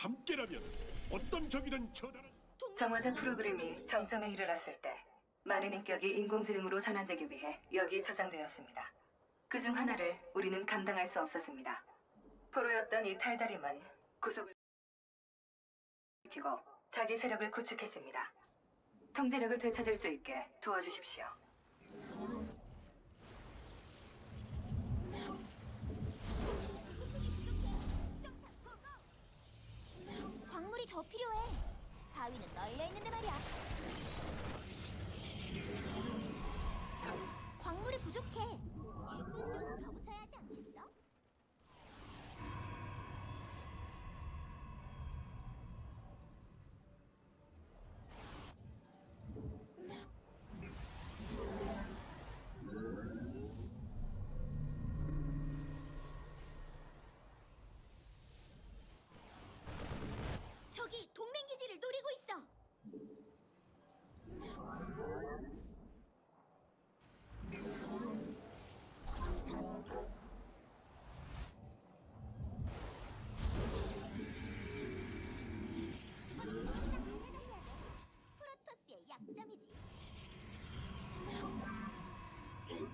함께라면 어떤 적이든 처단할 정화자 프로그램이 정점에 이르렀을 때 많은 인격이 인공지능으로 전환되기 위해 여기 저장되었습니다. 그 중 하나를 우리는 감당할 수 없었습니다. 포로였던 이 탈다림은 구속을 시키고 자기 세력을 구축했습니다. 통제력을 되찾을 수 있게 도와주십시오. 더 필요해. 바위는 널려 있는데 말이야. 광물이 부족해. 일꾼 좀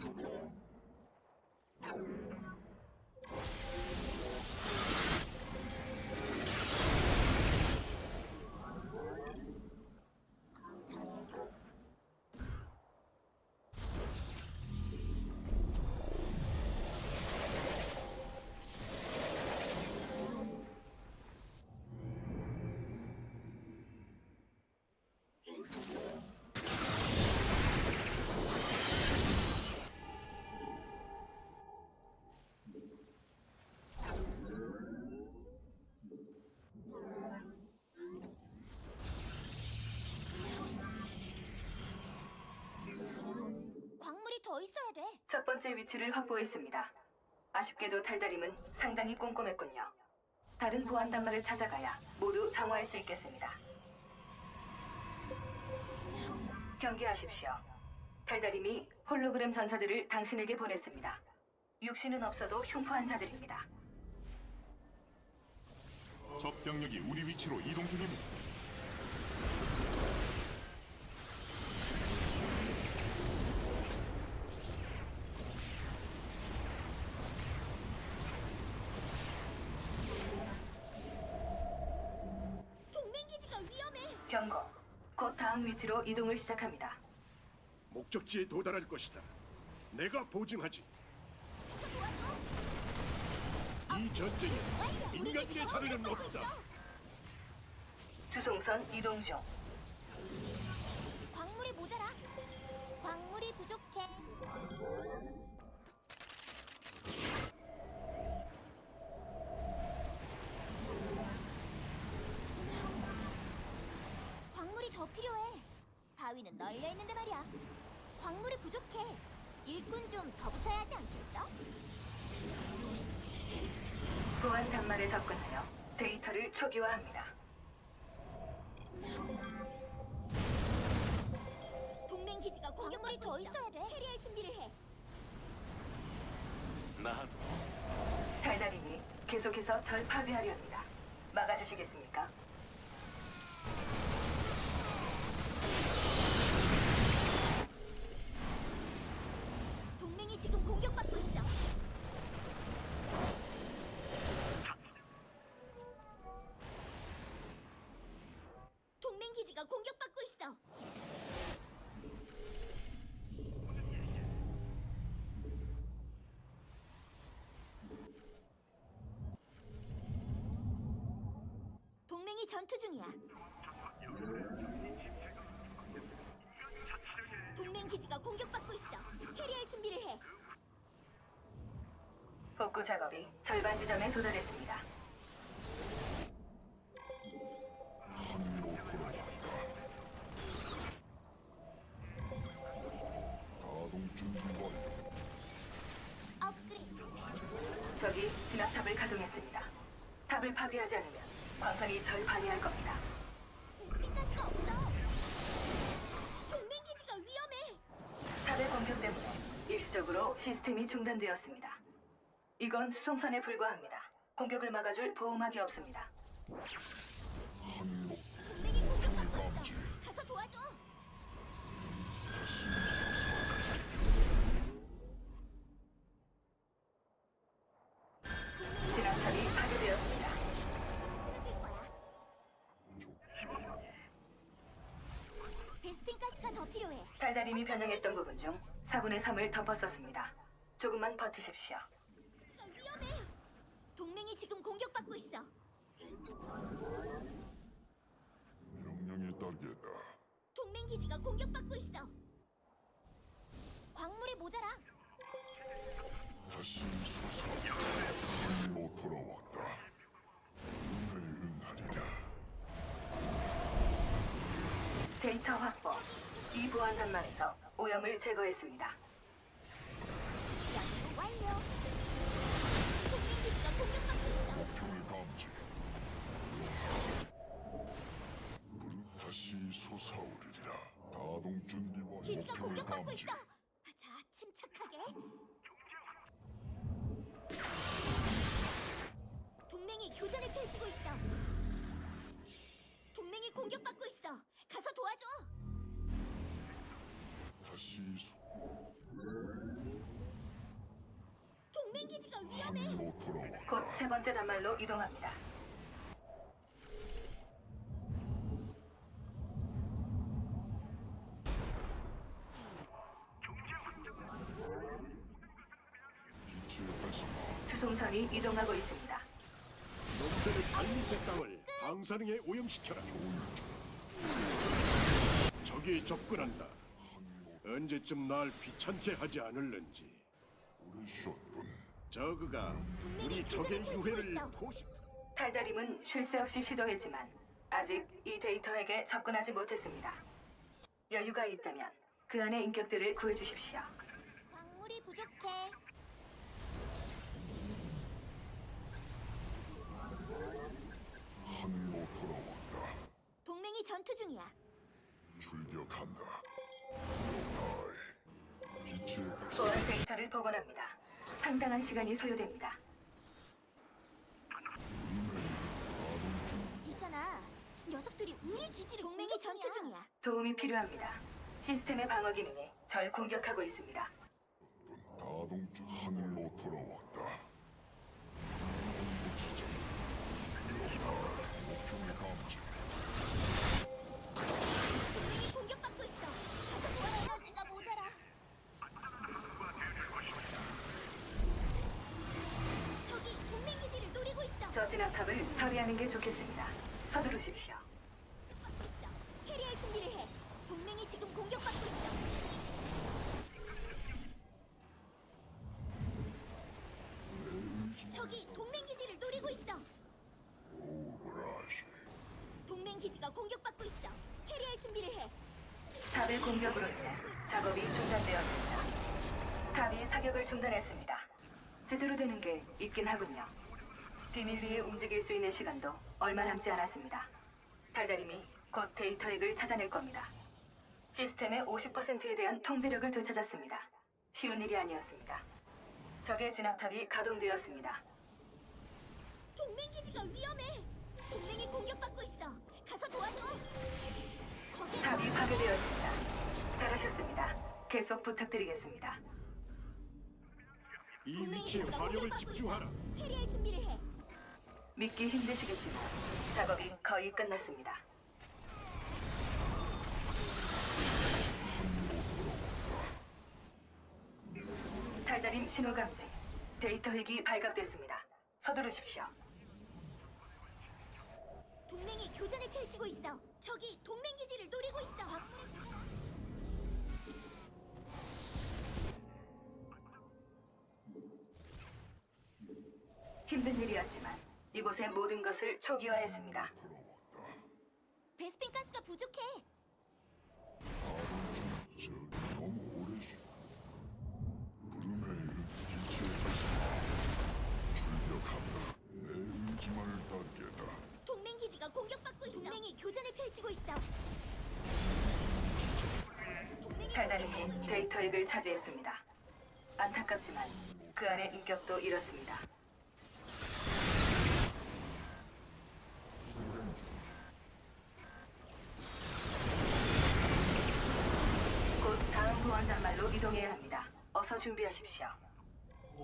광물 번째 위치를 확보했습니다. 아쉽게도 탈다림은 상당히 꼼꼼했군요. 다른 보안 단말을 찾아가야 모두 정화할 수 있겠습니다. 경계하십시오. 탈다림이 홀로그램 전사들을 당신에게 보냈습니다. 육신은 없어도 흉포한 자들입니다. 적 병력이 우리 위치로 이동 중입니다. 위치로 이동을 시작합니다. 목적지에 도달할 것이다. 내가 보증하지. 이 전쟁에 인간의 자리는 공격받고 없다. 주송선 이동 중. 바위는 널려 있는데 말이야. 광물이 부족해. 일꾼 좀 더 붙여야 하지 않겠어? 보안 단말에 접근하여 데이터를 초기화합니다. 동맹 기지가 광물이 더 있어야 돼. 캐리할 준비를 해. 나 달달님이 계속해서 절 파괴하려 합니다. 막아주시겠습니까? 전투 중이야. 동맹 기지가 공격받고 있어. 캐리할 준비를 해. 복구 작업이 절반 지점에 도달했습니다. 가동 준비 완료. 업그레이드. 적이 진압탑을 가동했습니다. 탑을 파괴하지 않으면 광선이 절 방해할 겁니다. 가스가 없어. 동맹 기지가 위험해. 탑의 공격 때문에 일시적으로 시스템이 중단되었습니다. 이건 수송선에 불과합니다. 공격을 막아줄 보호막이 없습니다. 한몫 달달임이 변형했던 부분 중 4분의 3을 덮었었습니다. 조금만 버티십시오. 위험해. 동맹이 지금 공격받고 있어. 명령에 따르겠다. 동맹 기지가 공격받고 있어. 광물이 모자라. 다시 솟아 하늘로 돌아왔다. 운을 응하리라. 데이터 확보. 이 보안 단말에서 오염을 제거했습니다. 완료. 동맹 기지가 공격받고 있어. 목표를 감지. 불은 다시 솟아오르리라. 가동 준비 완. 기지가 공격받고 감지. 있어. 자, 침착하게. 동맹이 교전을 펼치고 있어. 동맹이 공격받고 있어. 가서 도와줘. 솟. 동맹 기지가 위험해. 하늘로 돌아왔다. 곧세 번째 단말로 이동합니다. 빛의. 수송선이 이동하고 있습니다. 놈들의 발밑의 땅을 방사능에 오염시켜라. 적이 접근한다. 언제쯤 날 귀찮게 하지 않을는지. 우리 숏군. 저그가 우리 적의 유해를 포시. 달달임은 쉴 새 없이 시도했지만 아직 이 데이터에게 접근하지 못했습니다. 여유가 있다면 그 안의 인격들을 구해주십시오. 광물이 부족해. 하늘로 돌아왔다. 동맹이 전투 중이야. 출격한다. 빛의. 보안 데이터를 복원합니다. 상당한 시간이 소요됩니다. 있잖아. 녀석들이 우리 기지를 동맹이 전투 중이야. 도움이 필요합니다. 시스템의 방어 기능이 절 공격하고 있습니다. 가동 중 하늘로 돌아왔다. 진압탑을 처리하는 게 좋겠습니다. 서두르십시오. 공격받고 있어. 캐리할 준비를 해. 동맹이 지금 공격받고 있어. 저기 동맹 기지를 노리고 있어. 동맹 기지가 공격받고 있어. 캐리할 준비를 해. 탑의 공격으로 인해 작업이 중단되었습니다. 탑이 사격을 중단했습니다. 제대로 되는 게 있긴 하군요. 비밀리에 움직일 수 있는 시간도 얼마 남지 않았습니다. 달달임이 곧 데이터 핵을 찾아낼 겁니다. 시스템의 50%에 대한 통제력을 되찾았습니다. 쉬운 일이 아니었습니다. 적의 진압탑이 가동되었습니다. 동맹 기지가 위험해. 동맹이 공격받고 있어. 가서 도와줘. 거기 탑이 파괴되었습니다. 잘하셨습니다. 계속 부탁드리겠습니다. 이 위치에 화력을 집중하라. 캐리할 준비를 해. 믿기 힘드시겠지만 작업이 거의 끝났습니다. 달달임 신호 감지. 데이터 핵이 발각됐습니다. 서두르십시오. 동맹이 교전을 펼치고 있어. 저기 동맹 기지를 노리고 있어. 힘든 일이었지만 이곳의 모든 것을 초기화했습니다. 베스핀 가스가 부족해. 저 너무 오래 쉬. 부름에 이른 빛의 발성아. 출격한다. 내 의지만을 따르겠다. 동맹 기지가 공격받고 있어. 동맹이 교전을 펼치고 있어. 동맹이 달달임이 공격받고 있어. 데이터 핵을 차지했습니다. 안타깝지만 그 안의 인격도 잃었습니다. 이동해야 합니다. 어서 준비하십시오.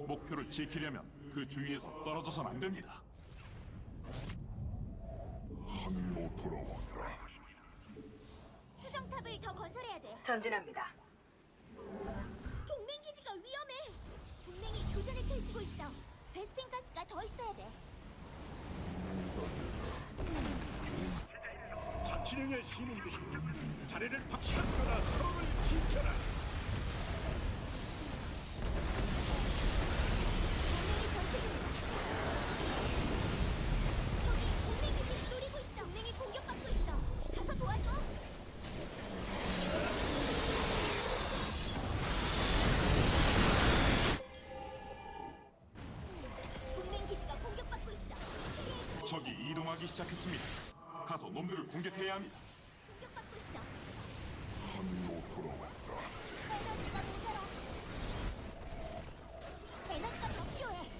목표를 지키려면 그 주위에서 떨어져선 안 됩니다. 하늘로 돌아왔다. 수정탑을 더 건설해야 돼. 전진합니다. 동맹 기지가 위험해. 동맹이 교전을 펼치고 있어. 베스핀 가스가 더 있어야 돼. 자치령의 시민들이 자리를 박차거나 서로를 지켜라. 이동하기 시작했습니다. 가서 놈들을 공격해야 합니다. 공격받고 있어. 하늘로 돌아왔다. 에너지가 모자라. 에너지가 더 필요해.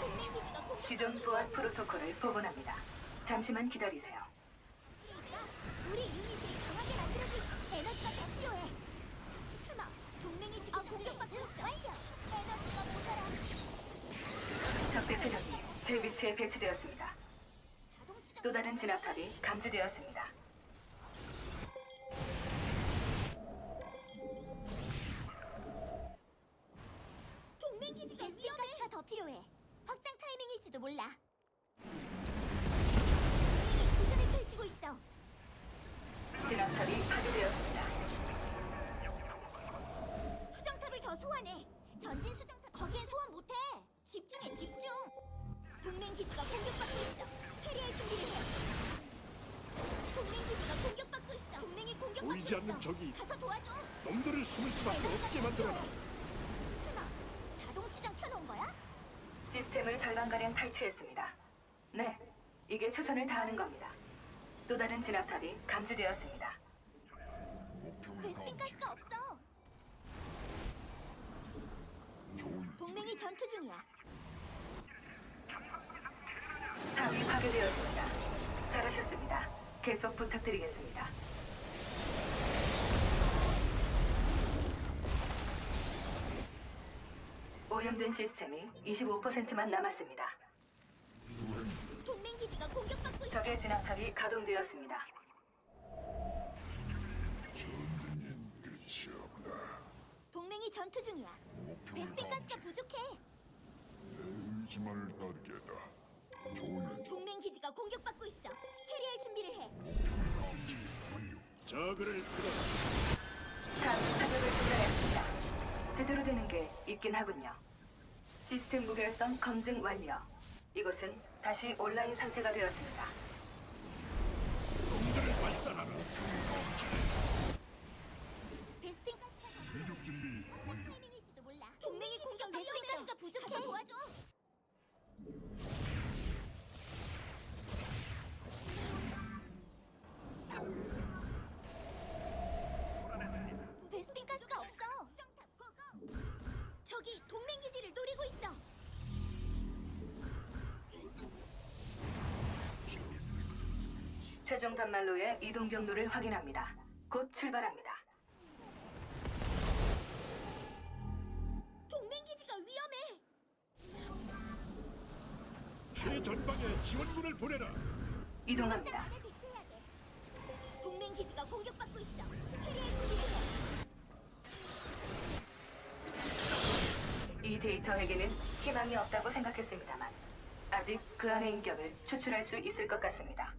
동맹 기지가 공격. 기존 보안 프로토콜을 복원합니다. 잠시만 기다리세요. 우리 유닛을 강하게 만들어줄 에너지가 더 필요해. 설마 동맹이 지금 공격받고 있어? 에너지가 모자라. 적대 세력이 제 위치에 배치되었습니다. 또 다른 진압탑이 감지되었습니다. 동맹 기지가 위험해. 가스가 더 필요해. 확장 타이밍일지도 몰라. 들어라. 설마 자동 시장 켜놓은 거야? 시스템을 절반가량 탈취했습니다. 네, 이게 최선을 다하는 겁니다. 또 다른 진압탑이 감지되었습니다. 목표를 베스핀 감지. 가스가 없어. 좋은 동맹이 전투 중이야. 탑이 파괴되었습니다. 잘하셨습니다. 계속 부탁드리겠습니다. 오염된 시스템이 25%만 남았습니다. 동맹 기지가 공격받고 있어. 적의 진압탑이 가동되었습니다. 전쟁엔 끝이 없다. 동맹이 전투 중이야. 베스핀. 가스가 부족해. 내 의지만을 따르겠다. 좋은 동맹 기지가 공격받고 있어. 캐리할 준비를 해. 저그를 끌어라. 탑 사격을 중단했습니다. 제대로 되는 게 있긴 하군요. 시스템 무결성 검증 완료. 이곳은 다시 온라인 상태가 되었습니다. 놈들을 발산하라. 베스핀 가스가 더 출격 준비 완료. 타이밍일지도 몰라. 동맹이 공격 베스핀 가스가 부족해. 도와줘. 최종 단말로의 이동 경로를 확인합니다. 곧 출발합니다. 동맹 기지가 위험해. 최전방에 지원군을 보내라. 이동합니다. 안에 배치해야 돼. 동맹 기지가 공격받고 있어. 이 데이터에게는 희망이 없다고 생각했습니다만 아직 그 안의 인격을 추출할 수 있을 것 같습니다.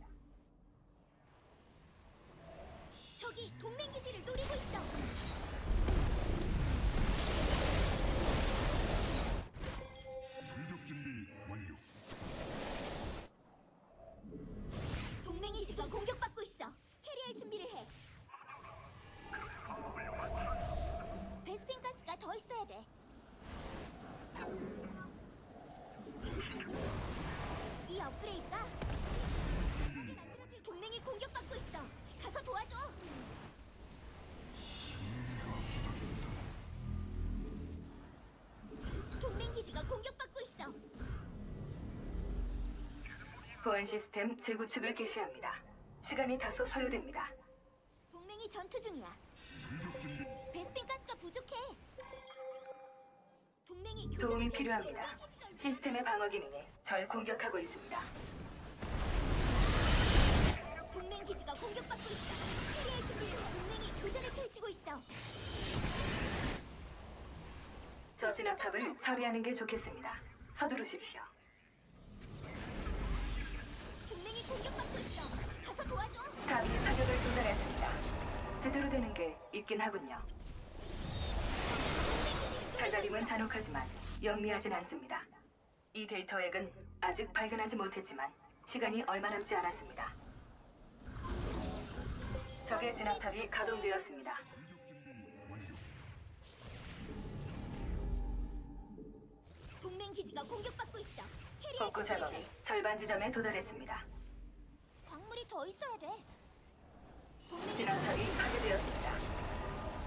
보안 시스템 재구축을 개시합니다. 시간이 다소 소요됩니다. 동맹 동맹이 전투 중이야. 베스핀 가스가 부족해. 동맹이 교전을 도움이 필요합니다. 시스템의 방어 기능이 절 공격하고 있습니다. 동맹 기지가 공격받고 있어. 캐리할 준비를 해. 동맹이 교전을 펼치고 있어. 저 진압탑을 처리하는 게 좋겠습니다. 서두르십시오. 동맹이 공격받고 있어. 가서 도와줘. 사격을 중단했습니다. 제대로 되는 게 있긴 하군요. 달달임은 잔혹하지만 영리하진 않습니다. 이 데이터 핵은 아직 발견하지 못했지만 시간이 얼마 남지 않았습니다. 적의 진압탑이 가동되었습니다. 동맹 기지가 공격받고 있어. 캐리할 복구 작업이 해. 절반 지점에 도달했습니다. 더 있어야 돼. 진압탑이 파괴되었습니다.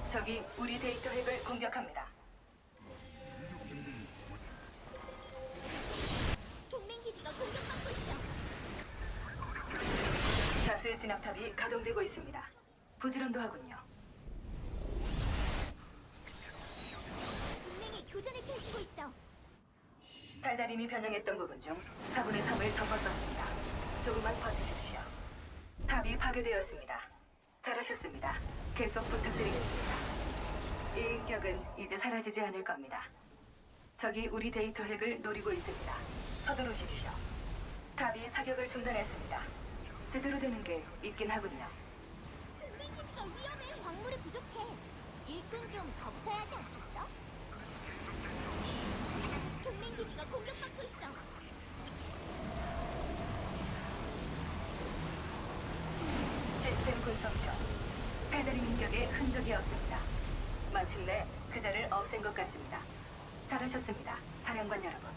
적이 우리 데이터 핵을 공격합니다. 동맹 기지가 공격받고 있어. 다수의 진압탑이 가동되고 있습니다. 부지런도 하군요. 동맹이 교전을 펼치고 있어. 달달임이 변형했던 부분 중 4분의 3을 덮었었습니다. 조금만 버티십시오. 탑이 파괴되었습니다. 잘하셨습니다. 계속 부탁드리겠습니다. 이 인격은 이제 사라지지 않을 겁니다. 적이 우리 데이터 핵을 노리고 있습니다. 서두르십시오. 탑이 사격을 중단했습니다. 제대로 되는 게 있긴 하군요. 동맹 기지가 위험해. 광물이 부족해. 일꾼 좀더 붙여야 하지 않겠어? 동맹 기지가 공격받고 있어. 시스템 중 달달임 인격에 흔적이 없습니다. 마침내 그자를 없앤 것 같습니다. 잘하셨습니다, 사령관 여러분.